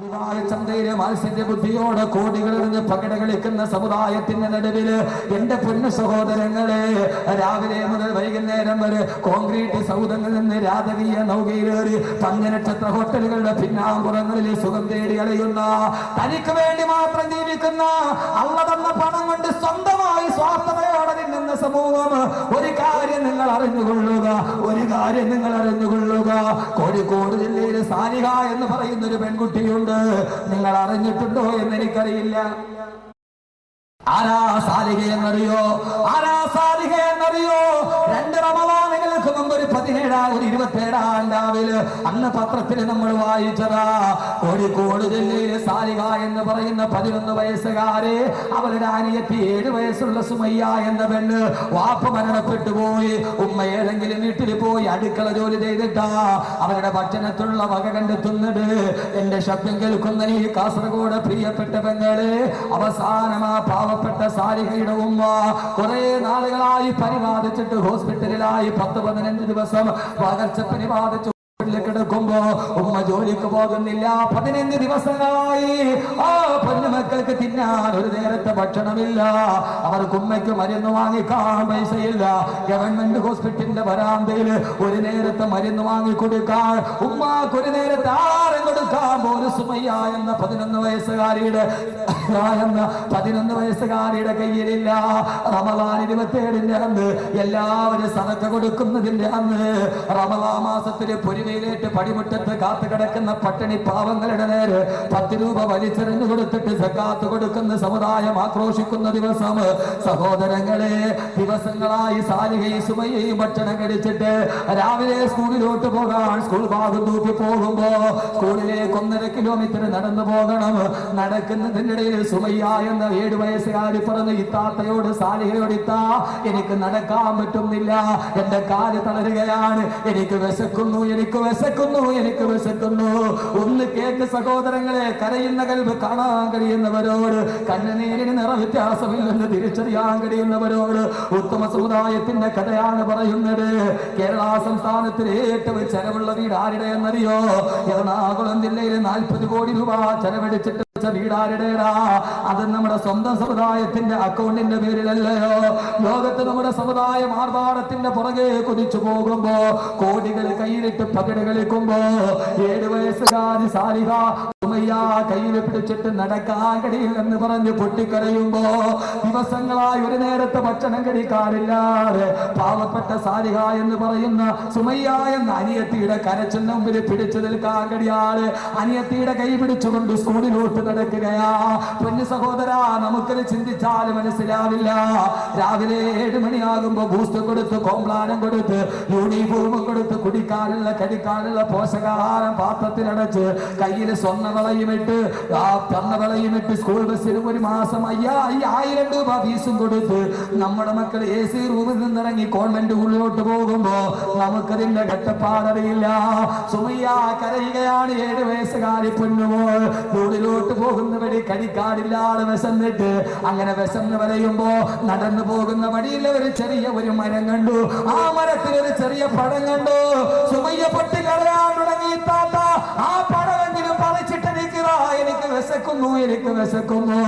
പൊതുവായ ചന്തയിലെ മത്സ്യന്റെ ബുദ്ധിയോടെ കോടികളെറിഞ്ഞ് പകിട കളിക്കുന്ന സമുദായത്തിന്റെ നടുവിൽ എന്റെ പൊന്നു സഹോദരങ്ങളെ രാവിലെ മുതൽ വൈകുന്നേരം വരെ കോൺക്രീറ്റ് സൗദങ്ങളിൽ നിന്ന് രാധകീയ നൗകയിലേറി പഞ്ചനക്ഷത്ര ഹോട്ടലുകളുടെ പിന്നാമ്പുറങ്ങളിൽ സുഖം തേടി അലയുന്ന തനിക്ക് വേണ്ടി മാത്രം ജീവിക്കുന്ന അള്ള തന്ന പണം കൊണ്ട് സ്വന്തമായി സ്വാർത്ഥതയോടെ നിന്നുന്ന സമൂഹം ഒരു കാര്യം നിങ്ങൾ അറിഞ്ഞുകൊള്ളുക. ഒരു കാര്യം നിങ്ങൾ അറിഞ്ഞുകൊള്ളുക. കോഴിക്കോട് ജില്ലയിലെ സാനിക എന്ന് പറയുന്ന ഒരു പെൺകുട്ടിയുണ്ട്. നിങ്ങൾ അറിഞ്ഞിട്ടുണ്ടോ എന്ന് എനിക്കറിയില്ല ആരാ സാലിക എന്നറിയോ? ആരാ സാലിക എന്നറിയോ? രണ്ട് റമവാനുകൾക്ക് പതിനേഴാം ഒരു ഇരുപത്തേഴാം രാവിലെ അന്ന് പത്രത്തിൽ നമ്മൾ വായിച്ചതാ. കോഴിക്കോട് ജില്ലയിലെ സാലിക എന്ന് പറയുന്ന പതിനൊന്ന് വയസ്സുകാരെ അവരുടെ അനിയത്തി ഏഴ് വയസ്സുള്ള സുമയ്യ എന്ന പെണ്ണ് വാപ്പ മരണപ്പെട്ടു പോയി. ഉമ്മ ഏതെങ്കിലും വീട്ടിൽ പോയി അടുക്കള ജോലി ചെയ്തിട്ടാ. അവരുടെ ഭക്ഷണത്തിലുള്ള വക കണ്ടെത്തുന്നത്. എന്റെ ശബ്ദം കേൾക്കുന്ന ഈ കാസർഗോഡ് പ്രിയപ്പെട്ട പെങ്ങളെ അവസാനമാ പാവപ്പെട്ട സാരികയുടെ ഉമ്മ കുറെ നാളുകളായി പരിപാലിച്ചിട്ട് ഹോസ്പിറ്റലിലായി പത്ത് പതിനഞ്ച് ദിവസം പകർച്ചപ്പനി ബാധിച്ചു വീട്ടിൽ കിടക്കുമ്പോ ഉമ്മ ജോലിക്ക് പോകുന്നില്ല. പതിനഞ്ച് ദിവസങ്ങളായി. ആ പൊന്നു മക്കൾക്ക് തിന്നാൻ ഒരു നേരത്തെ ഭക്ഷണമില്ല. അവർക്ക് ഉമ്മയ്ക്ക് മരുന്ന് വാങ്ങിക്കാൻ പൈസയില്ല. ഗവൺമെന്റ് ഹോസ്പിറ്റലിന്റെ വരാന്തയിൽ ഒരു നേരത്തെ മരുന്ന് വാങ്ങിക്കൊടുക്കാൻ ഉമ്മാക്ക് ഒരു നേരത്തെ ആഹാരം കൊടുക്കാൻ പോലും സുമയ്യ എന്ന പതിനൊന്ന് വയസ്സുകാരിയുടെ എന്ന പതിനൊന്ന് വയസ്സുകാരിയുടെ കയ്യിലില്ല. റമദാൻ ഇരുപത്തിയേഴിന്റെ അന്ന് എല്ലാവരും സതക്ക കൊടുക്കുന്നതിന്റെ അന്ന് റമദാ മാസത്തിൽ പൊരുവയിലേറ്റ് പടിമുറ്റത്ത് കാത്തു കിടക്കുന്ന പട്ടിണി പാവങ്ങളുടെ നേര് പത്ത് രൂപ വലിച്ചെറിഞ്ഞു കൊടുത്തിട്ട് സക്കാത്ത് കൊടുക്കുന്ന സമുദായം ആക്രോശിക്കുന്ന ദിവസം സഹോദരങ്ങളെ ദിവസങ്ങളായി സാലികയും സുമയയും ഭക്ഷണം കഴിച്ചിട്ട് രാവിലെ സ്കൂളിലോട്ട് പോകാൻ സ്കൂൾ ഭാഗം തൂക്കി പോകുമ്പോ സ്കൂളിലേക്ക് ഒന്നര കിലോമീറ്റർ നടന്നു പോകണം. നടക്കുന്നതിനിടയിൽ സുമയ്യ എന്ന ഏഴ് വയസ്സുകാരി പറഞ്ഞ് ഇത്താത്തയോട് സാലികയോട് ഇത്താ എനിക്ക് നടക്കാൻ പറ്റുന്നില്ല. എന്റെ കാൽ തളരുകയാണ്. എനിക്ക് വിശക്കുന്നു. എനിക്ക് വിശക്കുന്നു എനിക്ക് വിശക്കുന്നു. ഒന്ന് കേക്ക് സഹോദരങ്ങളെ കരയുന്ന കൽവ് കാണാൻ കഴിയുന്നവരോട് കണ്ണുനീരിന് നിറ വ്യത്യാസമില്ലെന്ന് തിരിച്ചറിയാൻ കഴിയുന്നവരോട് ഉത്തമ സമുദായത്തിന്റെ കഥയാണ് പറയുന്നത്. കേരള സംസ്ഥാനത്തിലെ ഏറ്റവും ചെലവുള്ള വീട് ആരുടെ എന്നറിയോ? എറണാകുളം ജില്ലയിൽ നാൽപ്പത് കോടി രൂപ ചെലവഴിച്ചിട്ട് വീടാരുടേടാ അത് നമ്മുടെ സ്വന്തം സമുദായത്തിന്റെ അക്കൗണ്ടിന്റെ പേരിലല്ലയോ? ലോകത്ത് നമ്മുടെ സമുദായം ആർഭാടത്തിന്റെ പുറകെ കുതിച്ചു പോകുമ്പോ കോടികൾ കയ്യിലിട്ട് പകിട കളിക്കുമ്പോ ഏഴ് വയസ്സുകാരി സാരിക ഉമ്മയ്യ കയ്യിൽ പിടിച്ചിട്ട് നടക്കാൻ കഴിയില്ലെന്ന് പറഞ്ഞ് പൊട്ടിക്കരയുമ്പോ ദിവസങ്ങളായി ഒരു നേരത്തെ ഭക്ഷണം കഴിക്കാറില്ലാതെ പാവപ്പെട്ട സാരിക എന്ന് പറയുന്ന സുമയ്യ എന്ന അനിയത്തിയുടെ കരച്ചിന്റെ മുമ്പിൽ പിടിച്ചു നിൽക്കാൻ കഴിയാതെ അനിയത്തിയുടെ കൈ പിടിച്ചുകൊണ്ട് സ്കൂളിലോട്ട് നടക്കുകയാ. പൊന്നു സഹോദര നമുക്കത് ചിന്തിച്ചാൽ മനസ്സിലാവില്ല. രാവിലെ ഏഴ് മണിയാകുമ്പോ ബൂസ്റ്റ് കൊടുത്ത് കോംപ്ലാനം കൊടുത്ത് യൂണിഫോം കൊടുത്ത് കുടിക്കാനുള്ള കടിക്കാനുള്ള പോഷകാഹാരം പാത്രത്തിലടച്ച് കയ്യിൽ സ്വർണവളയും ഇട്ട് ആ തന്ന ഇട്ട് സ്കൂൾ ബസ്സിനും ഒരു മാസം അയ്യാ ഈ ആയിരം രൂപ ഫീസും കൊടുത്ത് നമ്മുടെ മക്കൾ എ സി റൂമിൽ നിന്നിറങ്ങി കോൺവെന്റ് ഉള്ളിലോട്ട് പോകുമ്പോ നമുക്കതിന്റെ ഘട്ടപ്പാടറിയില്ല സുമയ്യ കരയുകയാണ് ഏഴ് വയസ്സുകാരി പൊന്നുമോൾ സ്കൂളിലോട്ട് പോകുന്ന വഴി കടിക്കാടില്ലാതെ വിശന്നിട്ട് അങ്ങനെ വിശന്ന് വരയുമ്പോ നടന്നു പോകുന്ന വഴിയിൽ ഒരു ചെറിയ ഒരു മരം കണ്ടു. ആ മരത്തിൽ ഒരു ചെറിയ പടം കണ്ടു. സുമയ്യ പൊട്ടി കളയാൻ തുടങ്ങി. താത്ത വിശക്കുന്നു എനിക്ക് വിശക്കുന്നു.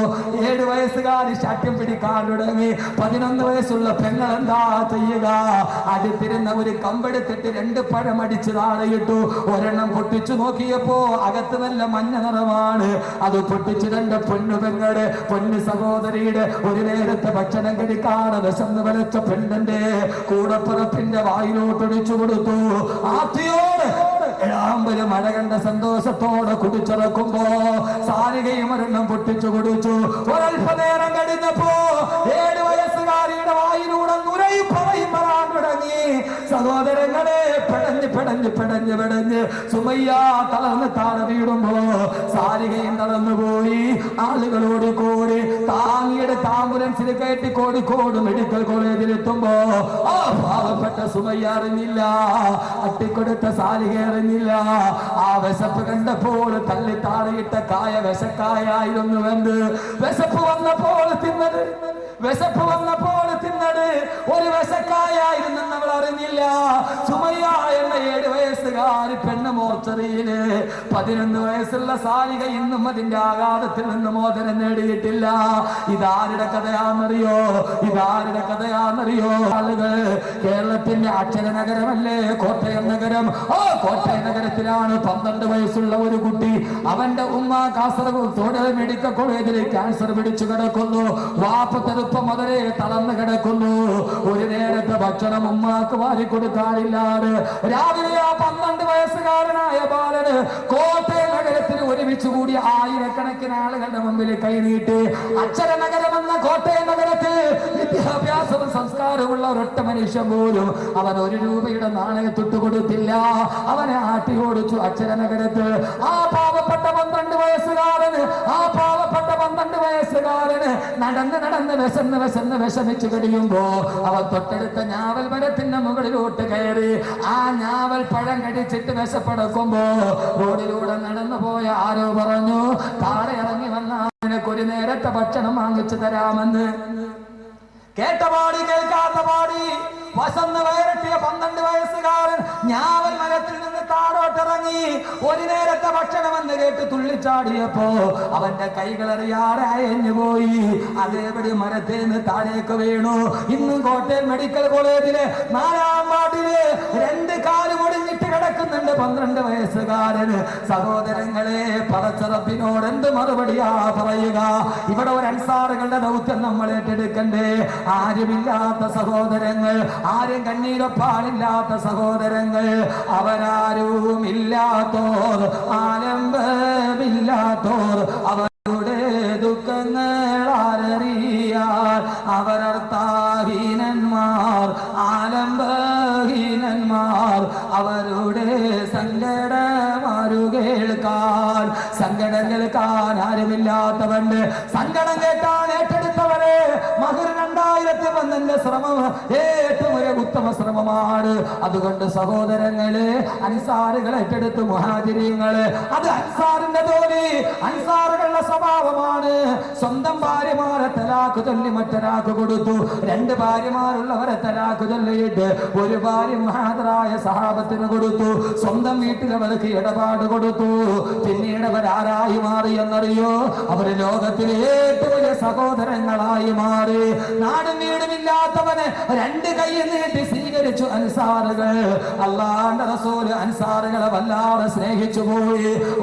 ഏഴ് വയസ്സുകാരി ശാഠ്യം പിടിക്കാൻ തുടങ്ങി. പതിനൊന്ന് വയസ്സുള്ള പെങ്ങൾ എന്താ ചെയ്യുക? അടുത്തിരുന്ന ഒരു കമ്പെടുത്തിട്ട് രണ്ട് പഴം അടിച്ച് താഴെയിട്ടു ഒരെണ്ണം പൊട്ടിച്ചു നോക്കിയപ്പോ അകത്ത് നല്ല മഞ്ഞ നിറമാണ്. അത് പൊട്ടിച്ച് രണ്ട് പൊന്നു പെങ്ങളുടെ പൊന്നു സഹോദരിയുടെ ഒരു നേരത്തെ ഭക്ഷണം കഴിക്കാണ് വിശന്ന് വലച്ച പെണ്ണന്റെ കൂടപ്പുറത്തിന്റെ വായിലോട്ടൊടിച്ചു കൊടുത്തു. ആർത്തിയോട് ഏഴാമ്പൽ മഴ കണ്ട സന്തോഷത്തോടെ കുടിച്ചിറക്കുമ്പോ സാരികയും ഒരെണ്ണം പൊട്ടിച്ചു കുടിച്ചു. നേരം കഴിഞ്ഞപ്പോ ഏഴ് വയസ്സുകാരിയുടെ വായിലൂടെ നുരയും പറയും പറയാൻ തുടങ്ങി. സഹോദരങ്ങളെ പെടഞ്ഞ് പെടഞ്ഞ് പെടഞ്ഞ് സുമയ്യാ തളർന്ന് താഴെ വീടുമ്പോ സാരികയും നടന്നുപോയി ആളുകളോട് കൂടി താങ്ങിയുടെ ആംബുലൻസിൽ കയറ്റി കോഴിക്കോട് മെഡിക്കൽ കോളേജിൽ എത്തുമ്പോ ആ പാവപ്പെട്ട സുമയ്യ അറിഞ്ഞില്ല. അട്ടിക്കൊടുത്ത സാരിക അറിഞ്ഞില്ല. ആ വിശപ്പ് കണ്ടപ്പോൾ തള്ളി താഴെയിട്ട കായ വിശക്കായായിരുന്നുവെന്ന് വിശപ്പ് വന്നപ്പോൾ തിന്നത്. വിശപ്പ് വന്നപ്പോൾ സുമയ്യ എന്ന ഏഴ് വയസ്സുകാരി പെണ്ണ് മോർച്ചറിയിൽ പതിനൊന്ന് വയസ്സുള്ള സാരിക ഇന്നും അതിന്റെ ആഘാതത്തിൽ നിന്ന് മോചനം നേടിയിട്ടില്ല. ഇതാരുടെ കഥയാണെന്നറിയോ? ഇതാരുടെ കഥയാണെന്നറിയോ? ആളുകൾ കേരളത്തിന്റെ അക്ഷര നഗരമല്ലേ? കോട്ടയം നഗരം. ഓ കോട്ടയം നഗരത്തിലാണ് പന്ത്രണ്ട് വയസ്സുള്ള ഒരു കുട്ടി. അവന്റെ ഉമ്മ കാസർഗോഡ് തോടൽ മെഡിക്കൽ കോളേജിൽ ക്യാൻസർ പിടിച്ചു കിടക്കുന്നു. വാപ്പ തെറുപ്പം മുതലേ തളർന്നു കിടക്കുന്നു. ഭക്ഷണം ഉമ്മാക്ക് വാരി കൊടുക്കാറില്ലാതെ രാവിലെ ആ പന്ത്രണ്ട് വയസ്സുകാരനായ ബാലന് കോട്ടയം നഗരത്തിൽ ഒരുമിച്ച് കൂടി ആയിരക്കണക്കിന് ആളുകളുടെ മുമ്പിൽ കൈനീട്ടി അക്ഷര എന്ന കോട്ടയം നഗരത്തിൽ വിദ്യാഭ്യാസവും സംസ്കാരമുള്ള ഒരൊറ്റ മനുഷ്യൻ പോലും അവൻ ഒരു രൂപയുടെ നാണയം കൊടുത്തില്ല അവനെ ആട്ടി ഓടിച്ചു അക്ഷര നഗരത്തിൽ ആ പാവപ്പെട്ട പന്ത്രണ്ട് വയസ്സുകാരന് ആ പാവപ്പെട്ട പന്ത്രണ്ട് വയസ്സുകാരന് നടന്ന് നടന്ന് വിശന്ന് വിശന്ന് വിഷമിച്ചു കഴിയുമ്പോ അവ തൊട്ടടുത്ത ഞാവൽ മരത്തിന്റെ മുകളിലോട്ട് കയറി ആ ഞാവൽ പഴം കടിച്ചിട്ട് വിശപ്പെടുക്കുമ്പോ റോഡിലൂടെ നടന്നു പോയ ആരോ പറഞ്ഞു താഴെ ഇറങ്ങി വന്ന ഒരു നേരത്തെ ഭക്ഷണം വാങ്ങിച്ചു തരാമെന്ന്. കേട്ട പാടി കേൾക്കാത്ത പാടി വസന്ന് വയറട്ടിയ പന്ത്രണ്ട് വയസ്സുകാരൻ ഞാവൽ മരത്തിൽ നിന്ന് താഴോട്ടിറങ്ങി ഒരു നേരത്തെ ഭക്ഷണം എന്ന് കേട്ട് തുള്ളിച്ചാടിയപ്പോ അവന്റെ കൈകളറിയാതെ അയഞ്ഞു പോയി. അതേപടി മരത്തിൽ നിന്ന് താഴേക്ക് വീണു. ഇന്നും കോട്ടയം മെഡിക്കൽ കോളേജിലെ നാലാം വാർഡിൽ രണ്ട് കാൽ കിടക്കുന്നുണ്ട് പന്ത്രണ്ട് വയസ്സുകാരന് സഹോദരങ്ങളെ പറച്ചറപ്പിനോട് എന്ത് മറുപടിയാ പറയുക? ഇവിടെ ഒരു അൻസാറുകളുടെ ദൗത്യം നമ്മൾ ഏറ്റെടുക്കണ്ടേ. ആരുമില്ലാത്ത സഹോദരങ്ങൾ ആരും കണ്ണീരൊപ്പാലില്ലാത്ത സഹോദരങ്ങൾ. അവരാരും ഇല്ലാത്തോർ ആലംബമില്ലാത്തോർ അവരുടെ കേൾക്കാൻ ആരുമില്ലാത്തവന്റെ സങ്കടം കേട്ടാൻ ഏറ്റെടുത്തവരെ മകർ രണ്ടായിരത്തി പന്ത്രണ്ട് ശ്രമം ഏറ്റവും ഒരു ഉത്തമ ശ്രമമാണ്. അതുകൊണ്ട് സഹോദരങ്ങളെ അൻസാറുകൾ ഏറ്റെടുത്ത് മുഹാചര്യങ്ങൾ അത് അൻസാറിന്റെ ജോലി. അൻസാറുകളുടെ സ്വഭാവമാണ്. സ്വന്തം ഭാര്യമാരെ തലാക്ക് ചൊല്ലി മറ്റൊരാൾക്ക് കൊടുത്തു. രണ്ട് ഭാര്യമാരുള്ളവരെ തലാക്ക് ചൊല്ലിയിട്ട് ഒരു ഭാര്യ മഹാതരായ സഹാബത്തിന് കൊടുത്തു. സ്വന്തം വീട്ടിൽ അവർക്ക് ഇടപാട് കൊടുത്തു. പിന്നീട് അവർ ആരായി മാറി എന്നറിയോ? അവർ ലോകത്തിലെ ഏറ്റവും വലിയ സഹോദരങ്ങളായി മാറി. നാടും വീടുമില്ലാത്തവനെ രണ്ട് കൈ നീട്ടി സ്വീകരിച്ചു അൻസാറുകൾ. അള്ളാന്റെ റസൂൽ അൻസാറുകളെ വല്ലാതെ സ്നേഹിച്ചു പോയി.